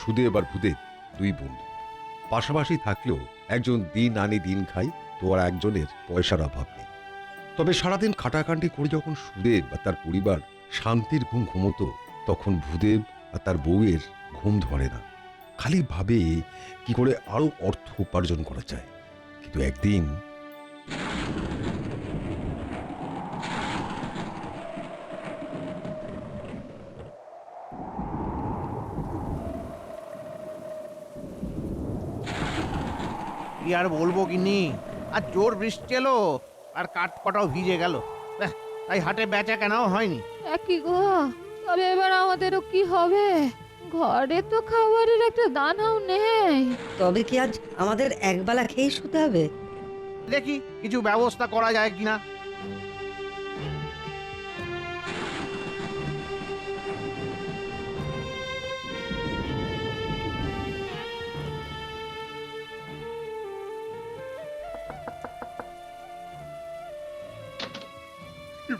সুদেব আর ভূদেব দুই বন্ধু পাশাপাশি থাকলেও একজন দিন আনি দিন খাই তো আর একজনের পয়সার অভাব নেই। তবে সারাদিন খাটাখান্ডি করে যখন সুদেব আর তার পরিবার শান্তির ঘুম ঘুমতো, তখন ভূদেব আর তার বউয়ের ঘুম ধরে না। খালি ভাবে কি করে আরও অর্থ উপার্জন করা যায়। কিন্তু একদিন কি আর বলব কিনি আর জোর বৃষ্টি এলো আর কাঠ কটাও ভিজে গেল। তাই হাটে বেচা কেনাও হয়নি। একই গো? তবে এবার আমাদেরও কি হবে? ঘরে তো খাবারের একটা দানাও নেই। তবে কি আজ আমাদের একবেলা খেয়ে শুতে হবে? দেখি কিছু ব্যবস্থা করা যায় কিনা?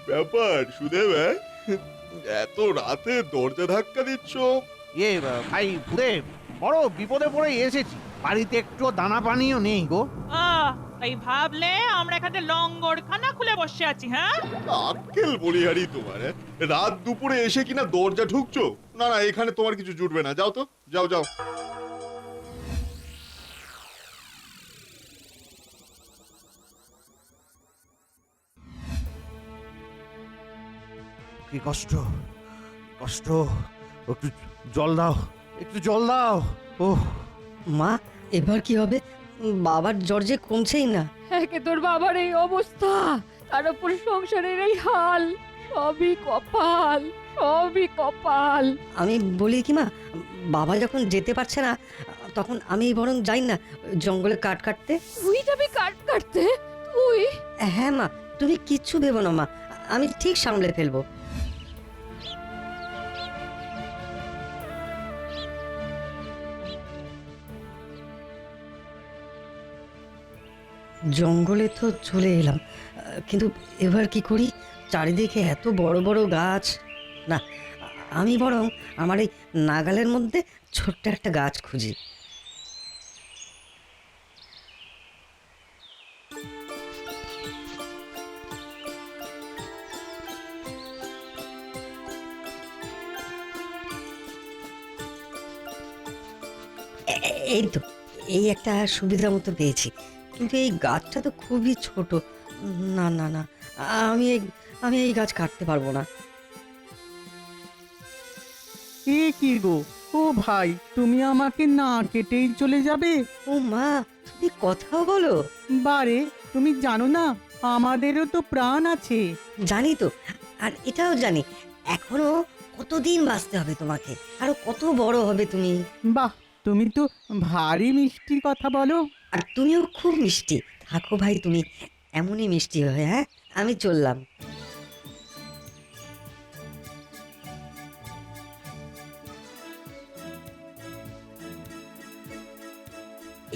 ব্যাপার সুদেব হ্যাঁ? এত রাতে দরজা ধাক্কা দিচ্ছ? আহ, ভাই ভূদেব বড় বিপদে পড়ে এসেছি। বাড়িতে একটু দানা পানিও নেই গো। আহ, তাই ভাবলে আমরা এখানে লঙ্গরখানা খুলে বসে আছি হ্যাঁ? আক্কেল বলিহারি তোমার হ্যাঁ? রাত দুপুরে এসে কিনা দরজা ঢুকছো? না না এখানে তোমার কিছু জুটবে না। যাও তো যাও যাও। কি কষ্ট? কষ্ট? একটু জল দাও একটু জল দাও। ও মা এবার কি হবে? বাবার জ্বর যে কমছেই না। একে তোর বাবার এই অবস্থা। তার উপর সংসারের এই হাল সবই কপাল সবই কপাল। আমি বলি কি মা বাবা যখন যেতে পারছে না তখন আমি বরং যাই না জঙ্গলে কাঠ কাটতে। তুই যাবি কাট কাটতে? তুই? হ্যাঁ মা তুমি কিচ্ছু ভেবো না মা আমি ঠিক সামলে ফেলব। জঙ্গলে তো চলে এলাম। কিন্তু এবার কি করি? চারিদিকে এত বড় বড় গাছ। না, আমি বরং আমার এই নাগালের মধ্যে ছোট্ট একটা গাছ খুঁজি। এই তো, এই একটা সুবিধা মতো পেয়েছি। কিন্তু এই গাছটা তো খুবই ছোট। না না না আমি এই আমি এই গাছ কাটতে পারব না। এ কি গো? ও ভাই তুমি আমাকে না কেটেই চলে যাবে? ও মা তুমি কথাও বলো। বারে তুমি জানো না আমাদেরও তো প্রাণ আছে। জানি তো আর এটাও জানি এখনও কতদিন বাঁচতে হবে তোমাকে? আরও কত বড় হবে তুমি? বাহ তুমি তো ভারী মিষ্টি কথা বলো। আর তুমিও খুব মিষ্টি। থাকো ভাই তুমি, এমনই মিষ্টি হয়ে হ্যাঁ? আমি চললাম।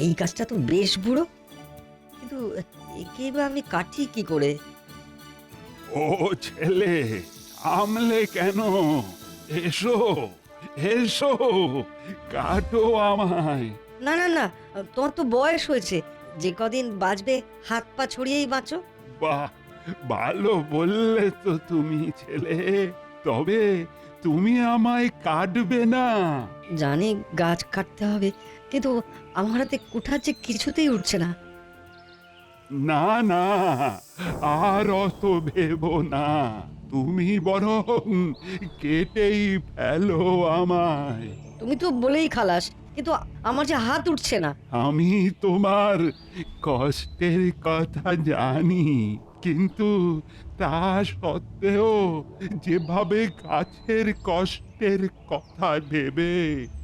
এই গাছটা তো বেশ বুড়ো, কিন্তু একে বা আমি কাটি কি করে? ও ছেলে আমলে কেন? এসো। এসো কাটো আমায়। না না না তোমার তো বয়স হয়েছে। যে কদিন বাঁচবে হাত পা ছড়িয়েই বাঁচো। বাহ ভালো বললে তো তুমি ছেলে। তবে তুমি আমায় কাটবে না। জানি গাছ কাটতে হবে কিন্তু আমার হাতে কুঠার যে কিছুতেই উঠছে না। না না আর অত ভেবো না। তুমি বরং কেটেই ফেলো আমায়। তুমি তো বলেই খালাস কিন্তু আমার যে হাত উঠছে না। আমি তোমার কষ্টের কথা জানি কিন্তু তা সত্ত্বেও যেভাবে গাছের কষ্টের কথা ভেবে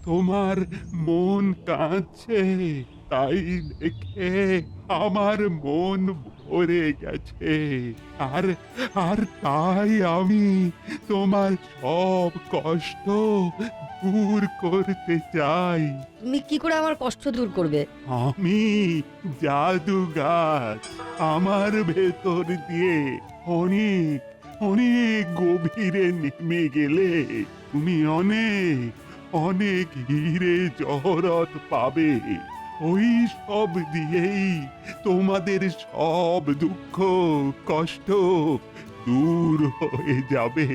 তোমার মন কাঁদছে তাই দেখে আমার মন ভরে গেছে। আর আর তাই আমি তোমার সব কষ্ট দূর করতে চাই। তুমি কি করে আমার কষ্ট দূর করবে? আমি জাদু গাছ আমার ভেতর দিয়ে অনেক অনেক গভীরে নেমে গেলে তুমি অনেক অনেক হিরে জহরত পাবে। ওই সব দিয়েই তোমাদের সব দুঃখ কষ্ট দূর হয়ে যাবে।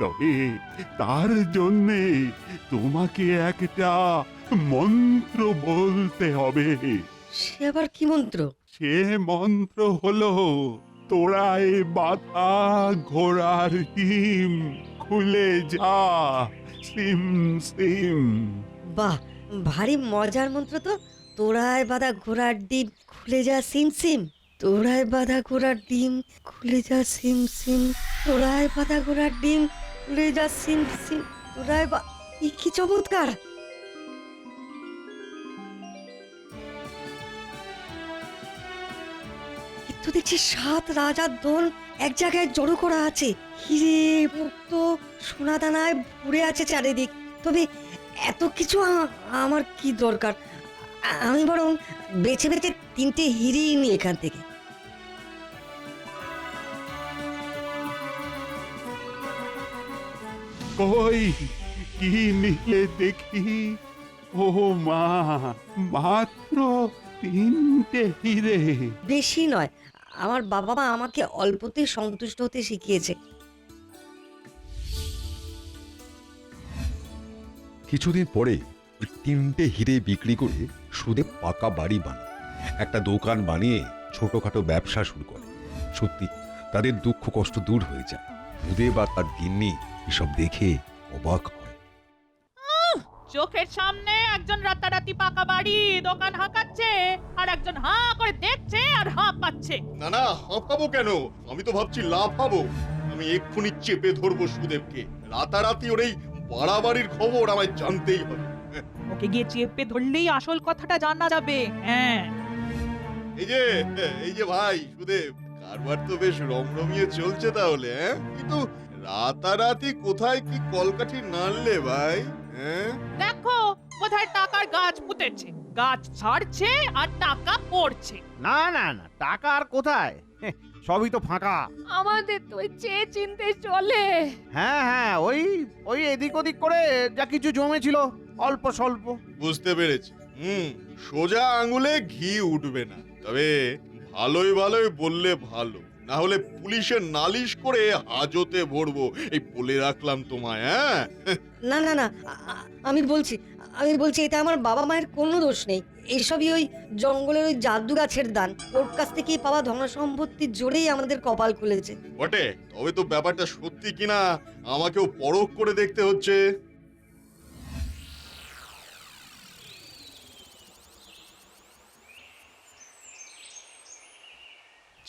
তবে তার জন্যে তোমাকে একটা মন্ত্র বলতে হবে। সে আবার কি মন্ত্র? সে মন্ত্র হলো তোরায় বাধা ঘোড়ার হিম খুলে যা সিম সিম। বাহ ভারী মজার মন্ত্র তো। তোড়ায় বাঁধা ঘোড়ার ডিম খুলে যা সিম সিম। তোড়ায় বাঁধা ঘোড়ার ডিম খুলে যা সিম সিম। তোড়ায় বাঁধা ঘোড়ার ডিম খুলে যা সিম সিম। তোড়ায় বা কি চমৎকার! তো দেখছি সাত রাজার দল এক জায়গায় জড়ো করা আছে। হিরে মুক্ত সোনা দানায় ভরে আছে চারিদিক। তবে এত কিছু আমার কি দরকার? আমি বরং বেছে বেছে তিনটে হিরি নি এখান থেকে। কই? কি নিলে দেখি? ও মা মাত্র তিনটে হিরে বেশি নয় আমার বাবা মা আমাকে অল্পতে সন্তুষ্ট হতে শিখিয়েছে। কিছুদিন পরে ওই তিনটে হিরে বিক্রি করে সুদে পাকা বাড়ি বানায়। একটা দোকান বানিয়ে ছোটখাটো ব্যবসা শুরু করে। সত্যি তাদের দুঃখ কষ্ট দূর হয়ে যায়। সুদেব আর তার গিন্নি এসব দেখে অবাক হয়। চোখের সামনে একজন রাতারাতি পাকা বাড়ি দোকান হাঁকাচ্ছে আর একজন হাঁ করে দেখছে আর হাঁ পাচ্ছে। না না হাঁপাবো কেন? আমি তো ভাবছি লাফাবো আমি এক্ষুনি চেপে ধরবো সুদেবকে। রাতারাতি ওর এই বাড়াবাড়ির খবর আমায় জানতেই হবে। ওকে গিয়ে চেপে ধরলেই আসল কথাটা জানা যাবে। হ্যাঁ। এই যে এই যে ভাই সুদেব কারবার তো বেশ রমরমিয়ে চলছে তাহলে হ্যাঁ? কিন্তু রাতারাতি কোথায় কি কলকাঠি নাড়লে ভাই হ্যাঁ? দেখো কোথায় টাকার গাছ পুঁতেছে। গাছ ছাড়ছে আর টাকা পড়ছে। না না না টাকা আর কোথায়? হেহ, সবই তো ফাঁকা। আমাদের তো ওই চেয়ে চিনতে চলে। হ্যাঁ হ্যাঁ ওই ওই এদিক ওদিক করে যা কিছু জমেছিল। অল্প স্বল্প। বুঝতে পেরেছি। হুম সোজা আঙুলে ঘি উঠবে না। তবে ভালোই ভালোই বললে ভালো। না হলে পুলিশের নালিশ করে হাজতে ভরবো। এই বলে রাখলাম তোমায় হ্যাঁ? না না না আমি বলছি আমি বলছি এটা আমার বাবা মায়ের কোনো দোষ নেই। এইসবই ওই জঙ্গলের ওই জাদু গাছের দান। ওর কাছ থেকে পাওয়া ধন সম্পত্তির জোরেই আমাদের কপাল খুলেছে। বটে তবে তো ব্যাপারটা সত্যি কিনা আমাকেও পরখ করে দেখতে হচ্ছে।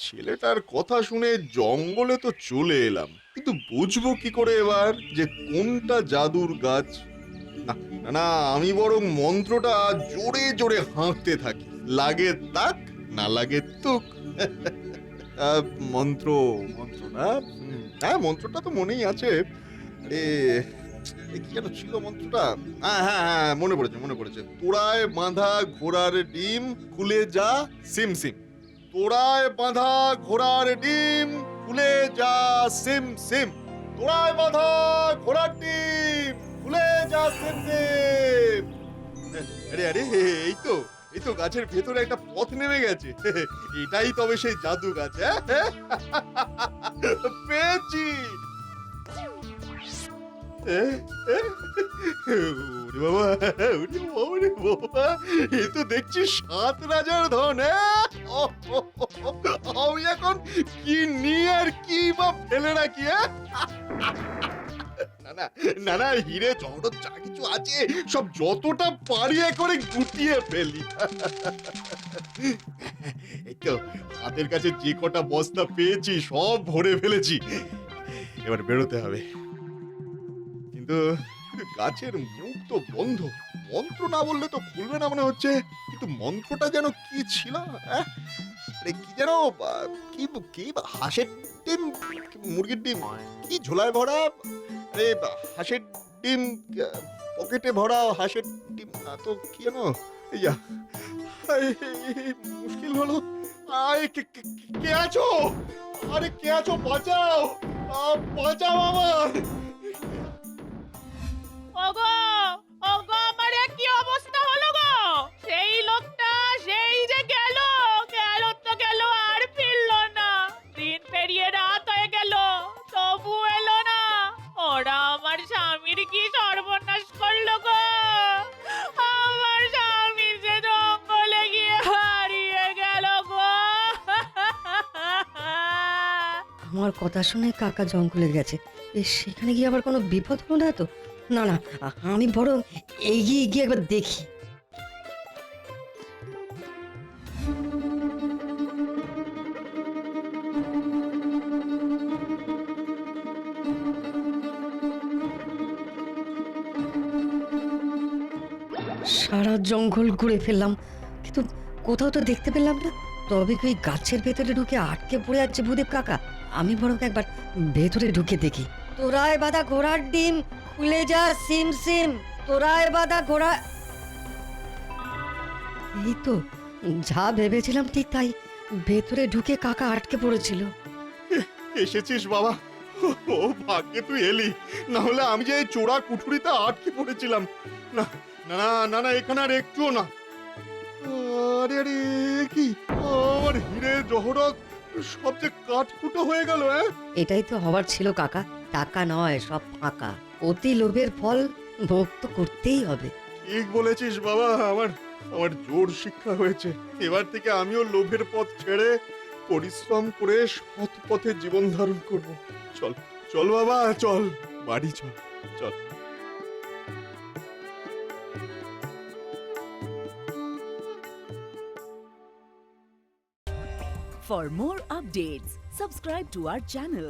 ছেলেটার কথা শুনে জঙ্গলে তো চলে এলাম কিন্তু বুঝব কি করে এবার যে কোনটা জাদুর গাছ? না না, আমি বরং মন্ত্রটা জোরে জোরে হাঁকতে থাকি লাগে তাক না লাগে তুক। মন্ত্র মন্ত্র না? হ্যাঁ মন্ত্রটা তো মনেই আছে। এ কি যেন ছিল মন্ত্রটা? হ্যাঁ হ্যাঁ হ্যাঁ মনে পড়েছে মনে পড়েছে। তোড়ায় বাঁধা ঘোড়ার ডিম খুলে যা সিম সিম। তোড়ায় বাঁধা ঘোড়ার ডিম খুলে যা সিম সিম। তোড়ায় বাঁধা ঘোড়ার ডিম খুলে যা সিম সিম। আরে আরে এই তো এই তো গাছের ভেতরে একটা পথ নেমে গেছে। এটাই তবে সেই জাদু গাছ হ্যাঁ? পেয়েছি। তো দেখছি সাত রাজার ধন আমি এখন কি নিয়ে আর কি বা ফেলে রাখি? না না না হিরে জহরত যা কিছু আছে, সব যতটা পারি করে গুটিয়ে ফেলি। এই তো, হাতের কাছে যে কটা বস্তা পেয়েছি, সব ভরে ফেলেছি। এবার বেরোতে হবে। গাছের মুখ তো বন্ধ। মন্ত্র না বললে তো খুলবে না মনে হচ্ছে। কিন্তু মন্ত্রটা যেন কি ছিল হ্যাঁ? আরে কি যেন কি কি হাঁসের ডিম, মুরগির ডিম, কি ঝোলায় ভরা? আরে হাঁসের ডিম পকেটে ভরা হাঁসের ডিম, না তো কি যেন মুশকিল হলো। আয়, কে আছো? আরে কে আছো? বাঁচাও বাঁচাও আমার ওগো ওগো, আমার এ কি অবস্থা হলো গো? সেই লোকটা, সেই যে গেল গেল তো গেল আর ফিরলো না। দিন পেরিয়ে রাত হয়ে গেল, তবু এলো না। ওরা আমার স্বামীর কি সর্বনাশ করল গো? আমার স্বামী যে জঙ্গলে গিয়ে হারিয়ে গেল গো। আমার কথা শুনে কাকা জঙ্গলে গেছে। সেখানে গিয়ে আবার কোনো বিপদ হলো না তো? না না, আমি বরং এগিয়ে গিয়ে একবার দেখি। সারা জঙ্গল ঘুরে ফেললাম, কিন্তু কোথাও তো দেখতে পেলাম না। তবে কি গাছের ভেতরে ঢুকে আটকে পড়ে যাচ্ছে ভূদেব কাকা? আমি বরং একবার ভেতরে ঢুকে দেখি। তোরায় বাঁধা ঘোড়ার ডিম খুলে যা সিম সিম। তোরায় বাঁধা ঘোড়া এই তো যা ভেবেছিলাম ঠিক তাই। ভেতরে ঢুকে কাকা আটকে পড়েছিল। এসেছিস বাবা। ও ভাগ্যে তুই এলি। না হলে আমি যে চোরা কুঠুরিতে আটকে পড়েছিলাম। না না না না এখানে আর একটুও না। আরে আরে কি? আমার হিরে জহরত সব যে কাঠকুটো হয়ে গেল হ্যাঁ? এটাই তো হওয়ার ছিল কাকা। টাকা নয় সব ফাঁকা। অতি লোভের ফল ভোগ তো করতেই হবে। ঠিক বলেছিস বাবা আমার আমার জোর শিক্ষা হয়েছে। এবার থেকে আমিও লোভের পথ ছেড়ে পরিশ্রম করে সৎ পথে জীবন ধারণ করব। চল চল বাবা চল বাড়ি চল চল। For more updates, subscribe to our channel,